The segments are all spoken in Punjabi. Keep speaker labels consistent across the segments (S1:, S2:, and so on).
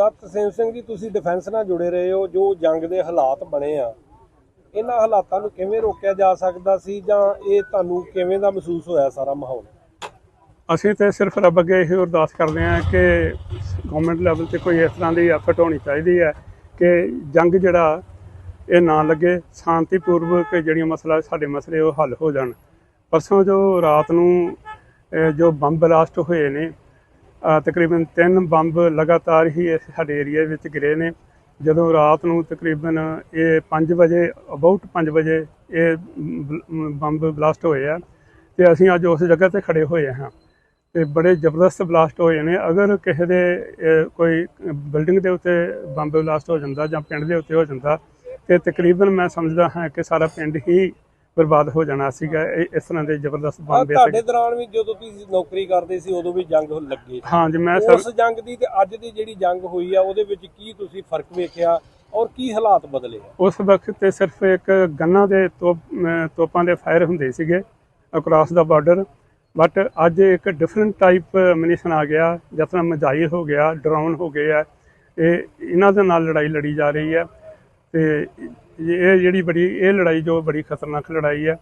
S1: ਸਰਦਾਰ ਤਸੀਮ ਸਿੰਘ ਜੀ, ਤੁਸੀਂ ਡਿਫੈਂਸ ਨਾਲ ਜੁੜੇ ਰਹੇ ਹੋ, ਜੋ ਜੰਗ ਦੇ ਹਾਲਾਤ ਬਣੇ ਆ। ਇਹਨਾਂ ਹਾਲਾਤਾਂ ਨੂੰ ਕਿਵੇਂ ਰੋਕਿਆ ਜਾ ਸਕਦਾ ਸੀ ਜਾਂ ਇਹ ਤੁਹਾਨੂੰ ਕਿਵੇਂ ਦਾ ਮਹਿਸੂਸ ਹੋਇਆ ਸਾਰਾ ਮਾਹੌਲ?
S2: ਅਸੀਂ ਤੇ ਸਿਰਫ ਰੱਬ ਅੱਗੇ ਇਹ ਅਰਦਾਸ ਕਰਦੇ ਹਾਂ ਕਿ ਗਵਰਨਮੈਂਟ ਲੈਵਲ ਤੇ ਕੋਈ ਇਸ ਤਰ੍ਹਾਂ ਦੀ ਐਫਰਟ ਹੋਣੀ ਚਾਹੀਦੀ ਹੈ ਕਿ ਜੰਗ ਜਿਹੜਾ ਇਹ ਨਾ ਲੱਗੇ, ਸ਼ਾਂਤੀਪੂਰਵਕ ਜਿਹੜੀਆਂ ਮਸਲਾ ਸਾਡੇ ਮਸਲੇ ਉਹ ਹੱਲ ਹੋ ਜਾਣ। ਪਰਸੋਂ ਜੋ ਰਾਤ ਨੂੰ ਜੋ ਬੰਬ ਬਲਾਸਟ ਹੋਏ ਨੇ ਤਕਰੀਬਨ ਤਿੰਨ ਬੰਬ ਲਗਾਤਾਰ ਹੀ ਇਸ ਸਾਡੇ ਏਰੀਆ ਵਿੱਚ ਗਿਰੇ ਨੇ। ਜਦੋਂ ਰਾਤ ਨੂੰ ਤਕਰੀਬਨ ਇਹ 5 ਵਜੇ ਅਬਾਊਟ 5 ਵਜੇ ਇਹ ਬੰਬ ਬਲਾਸਟ ਹੋਏ ਆ ਤੇ ਅਸੀਂ ਅੱਜ ਉਸ ਜਗ੍ਹਾ ਤੇ ਖੜੇ ਹੋਏ ਹਾਂ ਤੇ ਬੜੇ ਜ਼ਬਰਦਸਤ ਬਲਾਸਟ ਹੋਏ ਨੇ। ਅਗਰ ਕਿਸੇ ਦੇ ਕੋਈ ਬਿਲਡਿੰਗ ਦੇ ਉੱਤੇ ਬੰਬ ਬਲਾਸਟ ਹੋ ਜਾਂਦਾ ਜਾਂ ਪਿੰਡ ਦੇ ਉੱਤੇ ਹੋ ਜਾਂਦਾ ਤੇ ਤਕਰੀਬਨ ਮੈਂ ਸਮਝਦਾ ਹਾਂ ਕਿ ਸਾਰਾ ਪਿੰਡ ਹੀ ਬਰਬਾਦ ਹੋ ਜਾਣਾ ਸੀਗਾ ਇਹ- ਇਸ ਤਰ੍ਹਾਂ ਦੇ ਜ਼ਬਰਦਸਤ
S1: ਆ
S2: ਬੰਬ
S1: ਤੁਹਾਡੇ ਦੌਰਾਨ ਵੀ ਜਦੋਂ ਤੁਸੀਂ ਨੌਕਰੀ ਕਰਦੇ ਸੀ ਉਦੋਂ ਵੀ ਜੰਗ ਲੱਗੇ।
S2: ਹਾਂ ਜੀ ਮੈਂ
S1: ਉਸ ਜੰਗ ਦੀ ਤੇ ਅੱਜ ਦੀ ਜਿਹੜੀ ਜੰਗ ਹੋਈ ਆ ਉਹਦੇ ਵਿੱਚ ਕੀ ਤੁਸੀਂ ਫ਼ਰਕ ਵੇਖਿਆ ਔਰ ਕੀ ਹਾਲਾਤ ਬਦਲੇ ਆ?
S2: ਉਸ ਵਕਤ ਤੇ ਸਿਰਫ ਇੱਕ ਗੰਨਾਂ ਦੇ ਤੋਪ ਅਮ ਤੋਪਾਂ ਦੇ ਫਾਇਰ ਹੁੰਦੇ ਸੀਗੇ ਅਕ੍ਰਾਸ ਦਾ ਬਾਰਡਰ ਬਟ ਅੱਜ ਇੱਕ ਡਿਫਰੈਂਟ ਟਾਈਪ ਮਿਨੀਸ਼ਨ ਆ ਗਿਆ ਜਿਸ ਤਰ੍ਹਾਂ ਮਜਾਈਲ ਹੋ ਗਿਆ ਡਰੋਨ ਹੋ ਗਏ ਆ ਇਹ ਇਹਨਾਂ ਦੇ ਨਾਲ ਲੜਾਈ ਲੜੀ ਜਾ ਰਹੀ ਹੈ ਤੇ ਇਹ ਜਿਹੜੀ ਬੜੀ ਇਹ ਲੜਾਈ ਜੋ ਬੜੀ ਖਤਰਨਾਕ ਲੜਾਈ ਹੈ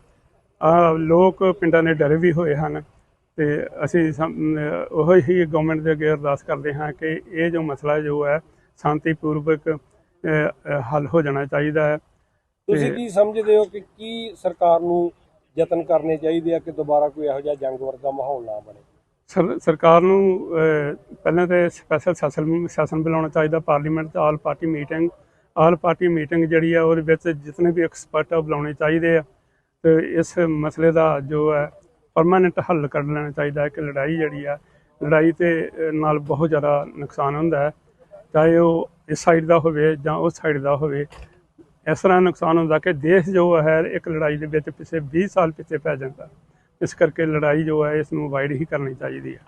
S2: ਆ ਲੋਕ ਪਿੰਡਾਂ ਦੇ ਡਰੇ ਵੀ ਹੋਏ ਹਨ ਤੇ ਅਸੀਂ ਉਹੋ ਹੀ ਗਵਰਨਮੈਂਟ ਦੇ ਅੱਗੇ ਅਰਦਾਸ ਕਰਦੇ ਹਾਂ ਕਿ ਇਹ ਜੋ ਮਸਲਾ ਜੋ ਹੈ ਸ਼ਾਂਤੀਪੂਰਵਕ ਹੱਲ ਹੋ ਜਾਣਾ ਚਾਹੀਦਾ ਹੈ।
S1: ਤੁਸੀਂ ਕੀ ਸਮਝਦੇ ਹੋ ਕਿ ਕੀ ਸਰਕਾਰ ਨੂੰ ਯਤਨ ਕਰਨੇ ਚਾਹੀਦੇ ਆ ਕਿ ਦੁਬਾਰਾ ਕੋਈ ਇਹੋ ਜਿਹਾ ਜੰਗ ਵਰਗਾ ਮਾਹੌਲ ਨਾ ਬਣੇ?
S2: ਸਰ ਸਰਕਾਰ ਨੂੰ ਪਹਿਲਾਂ ਤੇ ਸਪੈਸ਼ਲ ਸੈਸ਼ਨ ਸੈਸ਼ਨ ਬੁਲਾਉਣਾ ਚਾਹੀਦਾ parliament all party meeting all party meeting ਜਿਹੜੀ ਆ ਉਹਦੇ ਵਿੱਚ ਜਿਤਨੇ ਵੀ ਐਕਸਪਰਟ ਆ ਬੁਲਾਉਣੇ ਚਾਹੀਦੇ ਆ ਤੇ ਇਸ ਮਸਲੇ ਦਾ ਜੋ ਹੈ ਪਰਮਾਨੈਂਟ ਹੱਲ ਕੱਢ ਲੈਣਾ ਚਾਹੀਦਾ ਹੈ ਕਿ ਲੜਾਈ ਜਿਹੜੀ ਆ, ਲੜਾਈ ਤੇ ਨਾਲ ਬਹੁਤ ਜ਼ਿਆਦਾ ਨੁਕਸਾਨ ਹੁੰਦਾ ਹੈ। ਚਾਹੇ ਉਹ ਇਸ ਸਾਈਡ ਦਾ ਹੋਵੇ ਜਾਂ ਉਸ ਸਾਈਡ ਦਾ ਹੋਵੇ, ਇਸ ਤਰ੍ਹਾਂ ਨੁਕਸਾਨ ਹੁੰਦਾ ਕਿ ਦੇਸ਼ ਜੋ ਹੈ ਇੱਕ ਲੜਾਈ ਦੇ ਵਿੱਚ ਪਿਛੇ 20 ਸਾਲ ਪਿੱਛੇ ਪੈ ਜਾਂਦਾ। ਇਸ ਕਰਕੇ ਲੜਾਈ ਜੋ ਹੈ ਇਸ ਨੂੰ ਅਵਾਇਡ ਹੀ ਕਰਨੀ ਚਾਹੀਦੀ ਹੈ।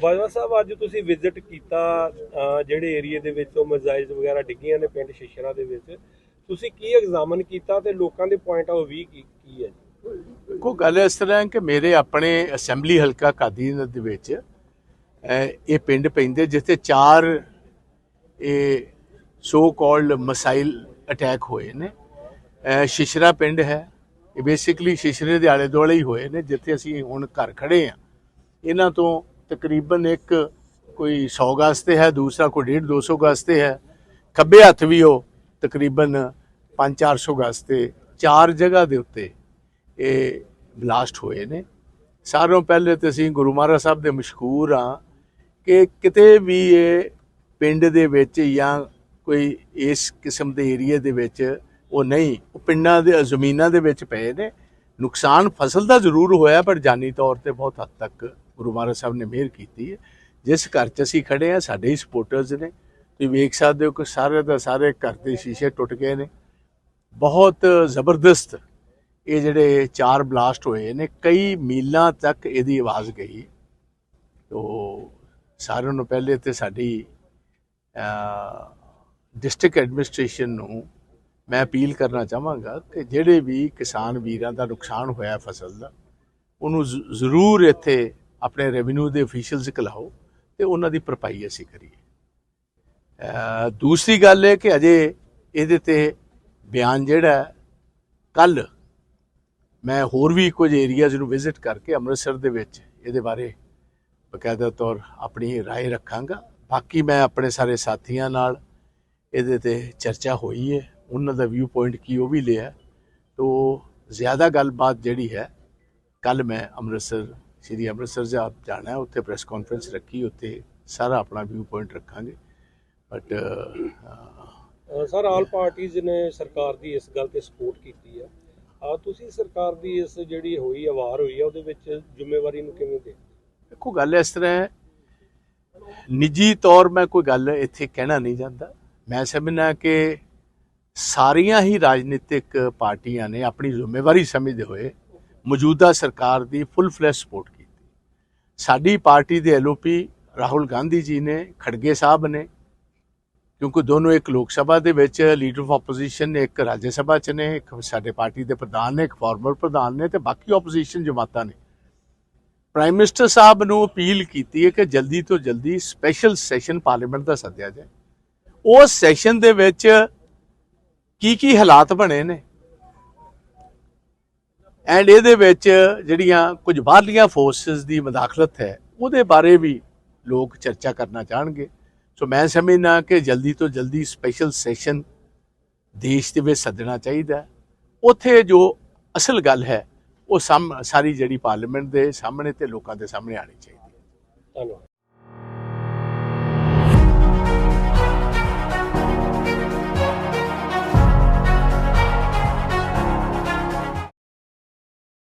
S1: ਬਾਜਵਾ ਸਾਹਿਬ, ਅੱਜ ਤੁਸੀਂ ਵਿਜ਼ਿਟ ਕੀਤਾ ਜਿਹੜੇ ਏਰੀਏ ਦੇ ਵਿੱਚ ਉਹ ਮਜ਼ਾਈਲਸ ਵਗੈਰਾ ਡਿੱਗੀਆਂ ਨੇ ਪਿੰਡ ਸ਼ਿਸ਼ਰਾ ਦੇ ਵਿੱਚ। ਤੁਸੀਂ ਕੀ ਐਗਜ਼ਾਮਨ ਕੀਤਾ ਤੇ ਲੋਕਾਂ ਦੇ ਪੁਆਇੰਟ ਆਫ ਵੀ ਕੀ ਕੀ ਹੈ ਜੀ?
S3: ਕੋ ਗੱਲ ਇਸ ਤਰ੍ਹਾਂ ਕਿ ਮੇਰੇ ਆਪਣੇ ਅਸੈਂਬਲੀ ਹਲਕਾ ਕਾਦੀ ਦੇ ਵਿੱਚ ਇਹ ਪਿੰਡ ਪੈਂਦੇ ਜਿੱਥੇ ਚਾਰ ਇਹ ਸੋ ਕਾਲਡ ਮਸਾਈਲ ਅਟੈਕ ਹੋਏ ਨੇ। ਸ਼ਿਸ਼ਰਾ ਪਿੰਡ ਹੈ, ਇਹ ਬੇਸਿਕਲੀ ਸ਼ਿਸ਼ਰੇ ਦੇ ਆਲੇ ਦੁਆਲੇ ਹੀ ਹੋਏ ਨੇ, ਜਿੱਥੇ ਅਸੀਂ ਹੁਣ ਘਰ ਖੜੇ ਆ ਇਹਨਾਂ ਤੋਂ ਤਕਰੀਬਨ ਇੱਕ ਕੋਈ 100 ਗਜ਼ ਤੇ ਹੈ, ਦੂਸਰਾ ਕੋਈ 1.5 200 ਗਜ਼ ਤੇ ਹੈ। ਖੱਬੇ ਹੱਥ ਵੀ ਉਹ ਤਕਰੀਬਨ 5-400 ਗਜ਼ ਤੇ ਚਾਰ ਜਗ੍ਹਾ ਦੇ ਉੱਤੇ ਇਹ ਬਲਾਸਟ ਹੋਏ ਨੇ। ਸਾਰਿਆਂ ਪਹਿਲੇ ਤੇ ਅਸੀਂ ਗੁਰੂ ਮਹਾਰਾਜ ਸਾਹਿਬ ਦੇ ਮਸ਼ਹੂਰ ਆ ਕਿ ਕਿਤੇ ਵੀ ਇਹ ਪਿੰਡ ਦੇ ਵਿੱਚ ਜਾਂ ਕੋਈ ਇਸ ਕਿਸਮ ਦੇ ਏਰੀਆ ਦੇ ਵਿੱਚ ਉਹ ਨਹੀਂ, ਉਹ ਪਿੰਡਾਂ ਦੇ, ਜ਼ਮੀਨਾਂ ਦੇ ਵਿੱਚ ਪਏ ਨੇ। ਨੁਕਸਾਨ ਫਸਲ ਦਾ ਜ਼ਰੂਰ ਹੋਇਆ, ਪਰ ਜਾਨੀ ਤੌਰ ਤੇ ਬਹੁਤ ਹੱਦ ਤੱਕ ਗੁਰੂ ਮਹਾਰਾਜ ਸਾਹਿਬ ਨੇ ਮਿਹਰ ਕੀਤੀ ਹੈ। ਜਿਸ ਘਰ 'ਚ ਅਸੀਂ ਖੜੇ ਆ ਸਾਡੇ ਹੀ ਸਪੋਰਟਰਸ ਨੇ। ਤੁਸੀਂ ਵੇਖ ਸਕਦੇ ਹੋ ਕਿ ਸਾਰੇ ਦਾ ਸਾਰੇ ਘਰ ਦੇ ਸ਼ੀਸ਼ੇ ਟੁੱਟ ਗਏ ਨੇ। ਬਹੁਤ ਜ਼ਬਰਦਸਤ ਇਹ ਜਿਹੜੇ ਚਾਰ ਬਲਾਸਟ ਹੋਏ ਨੇ, ਕਈ ਮੀਲਾਂ ਤੱਕ ਇਹਦੀ ਆਵਾਜ਼ ਗਈ ਤੋ ਸਾਰਿਆਂ ਨੂੰ ਪਹਿਲੇ ਤੇ ਸਾਡੀ ਡਿਸਟ੍ਰਿਕਟ ਐਡਮਿਨਿਸਟ੍ਰੇਸ਼ਨ ਨੂੰ ਮੈਂ ਅਪੀਲ ਕਰਨਾ ਚਾਹਾਂਗਾ ਕਿ ਜਿਹੜੇ ਵੀ ਕਿਸਾਨ ਵੀਰਾਂ ਦਾ ਨੁਕਸਾਨ ਹੋਇਆ ਫਸਲ ਦਾ, ਉਹਨੂੰ ਜ਼ਰੂਰ ਇੱਥੇ ਆਪਣੇ ਰੈਵਨਿਊ ਦੇ ਅਫੀਸ਼ੀਅਲਸ ਕੋਲਾਓ ਤੇ ਉਹਨਾਂ ਦੀ ਭਰਪਾਈ ਅਸੀਂ ਕਰੀਏ ਅਹ ਦੂਸਰੀ ਗੱਲ ਹੈ ਕਿ ਅਜੇ ਇਹਦੇ ਤੇ ਬਿਆਨ ਜਿਹੜਾ ਕੱਲ ਮੈਂ ਹੋਰ ਵੀ ਕੁਝ ਏਰੀਆਜ਼ ਨੂੰ ਵਿਜ਼ਿਟ ਕਰਕੇ ਅੰਮ੍ਰਿਤਸਰ ਦੇ ਵਿੱਚ ਇਹਦੇ ਬਾਰੇ ਬਕਾਇਦਾ ਤੌਰ ਆਪਣੀ رائے ਰੱਖਾਂਗਾ ਬਾਕੀ ਮੈਂ ਆਪਣੇ ਸਾਰੇ ਸਾਥੀਆਂ ਨਾਲ ਇਹਦੇ ਤੇ ਚਰਚਾ ਹੋਈ ਹੈ ਉਹਨਾਂ ਦਾ ਵਿਊ ਪੁਆਇੰਟ ਕੀ ਉਹ ਵੀ ਲਿਆ ਤੋ ਜ਼ਿਆਦਾ ਗੱਲਬਾਤ ਜਿਹੜੀ ਹੈ ਕੱਲ ਮੈਂ ਅੰਮ੍ਰਿਤਸਰ ਸ਼੍ਰੀ ਅੰਮ੍ਰਿਤਸਰ ਜਾ ਜਾਣਾ ਹੈ ਉੱਥੇ ਪ੍ਰੈਸ ਕਾਨਫਰੰਸ ਰੱਖੀ ਉੱਥੇ ਸਾਰਾ ਆਪਣਾ ਵਿਊ ਪੁਆਇੰਟ ਰੱਖਾਂਗੇ। ਬਟ
S1: ਸਰ ਆਲ ਪਾਰਟੀਆਂ ਨੇ ਸਰਕਾਰ ਦੀ ਇਸ ਗੱਲ ਤੇ ਸਪੋਰਟ ਕੀਤੀ ਆ ਆ ਤੁਸੀਂ ਸਰਕਾਰ ਦੀ ਇਸ ਜਿਹੜੀ ਹੋਈ ਆ ਵਾਰ ਹੋਈ ਆ ਉਹਦੇ ਵਿੱਚ ਜ਼ਿੰਮੇਵਾਰੀ ਨੂੰ ਕਿਵੇਂ ਦੇ
S3: ਦੇਖੋ ਗੱਲ ਇਸ ਤਰ੍ਹਾਂ ਹੈ ਨਿੱਜੀ ਤੌਰ ਮੈਂ ਕੋਈ ਗੱਲ ਇੱਥੇ ਕਹਿਣਾ ਨਹੀਂ ਚਾਹੁੰਦਾ। ਮੈਂ ਸਮਝਣਾ ਕਿ ਸਾਰੀਆਂ ਹੀ ਰਾਜਨੀਤਿਕ ਪਾਰਟੀਆਂ ਨੇ ਆਪਣੀ ਜ਼ਿੰਮੇਵਾਰੀ ਸਮਝਦੇ ਹੋਏ ਮੌਜੂਦਾ ਸਰਕਾਰ ਦੀ ਫੁੱਲ ਫਲੈਸ਼ ਸਪੋਰਟ ਕੀਤੀ। ਸਾਡੀ ਪਾਰਟੀ ਦੇ ਐਲਓਪੀ ਰਾਹੁਲ ਗਾਂਧੀ ਜੀ ਨੇ, ਖੜਗੇ ਸਾਹਿਬ ਨੇ, ਕਿਉਂਕਿ ਦੋਨੋਂ ਇੱਕ ਲੋਕ ਸਭਾ ਦੇ ਵਿੱਚ ਲੀਡਰ ਆਫ ਆਪੋਜੀਸ਼ਨ ਨੇ, ਇੱਕ ਰਾਜ ਸਭਾ ਚ ਨੇ, ਇੱਕ ਸਾਡੇ ਪਾਰਟੀ ਦੇ ਪ੍ਰਧਾਨ ਨੇ, ਇੱਕ ਫਾਰਮਰ ਪ੍ਰਧਾਨ ਨੇ ਤੇ ਬਾਕੀ ਆਪੋਜੀਸ਼ਨ ਜਮਾਤਾਂ ਨੇ। ਪ੍ਰਾਈਮ ਮਿਨਿਸਟਰ ਸਾਹਿਬ ਨੂੰ ਅਪੀਲ ਕੀਤੀ ਹੈ ਕਿ ਜਲਦੀ ਤੋਂ ਜਲਦੀ ਸਪੈਸ਼ਲ ਸੈਸ਼ਨ ਪਾਰਲੀਮੈਂਟ ਦਾ ਸੱਦਿਆ ਜਾਏ। ਉਸ ਸੈਸ਼ਨ ਦੇ ਵਿੱਚ ਕੀ ਕੀ ਹਾਲਾਤ ਬਣੇ ਨੇ? ਐਂਡ ਇਹਦੇ ਵਿੱਚ ਜਿਹੜੀਆਂ ਕੁਝ ਬਾਹਰਲੀਆਂ ਫੋਰਸਸ ਦੀ ਮਦਾਖਲਤ ਹੈ, ਉਹਦੇ ਬਾਰੇ ਵੀ ਲੋਕ ਚਰਚਾ ਕਰਨਾ ਚਾਹਣਗੇ। ਸੋ ਮੈਂ ਸਮਝਦਾ ਕਿ ਜਲਦੀ ਤੋਂ ਜਲਦੀ ਸਪੈਸ਼ਲ ਸੈਸ਼ਨ ਦੇਸ਼ ਦੇ ਵਿੱਚ ਸੱਦਣਾ ਚਾਹੀਦਾ ਉੱਥੇ ਜੋ ਅਸਲ ਗੱਲ ਹੈ, ਉਹ ਸਾਮ, ਸਾਰੀ ਜਿਹੜੀ ਪਾਰਲੀਮੈਂਟ ਦੇ ਸਾਹਮਣੇ ਤੇ ਲੋਕਾਂ ਦੇ ਸਾਹਮਣੇ ਆਣੀ ਚਾਹੀਦੀ ਹੈ।
S1: ਧੰਨਵਾਦ।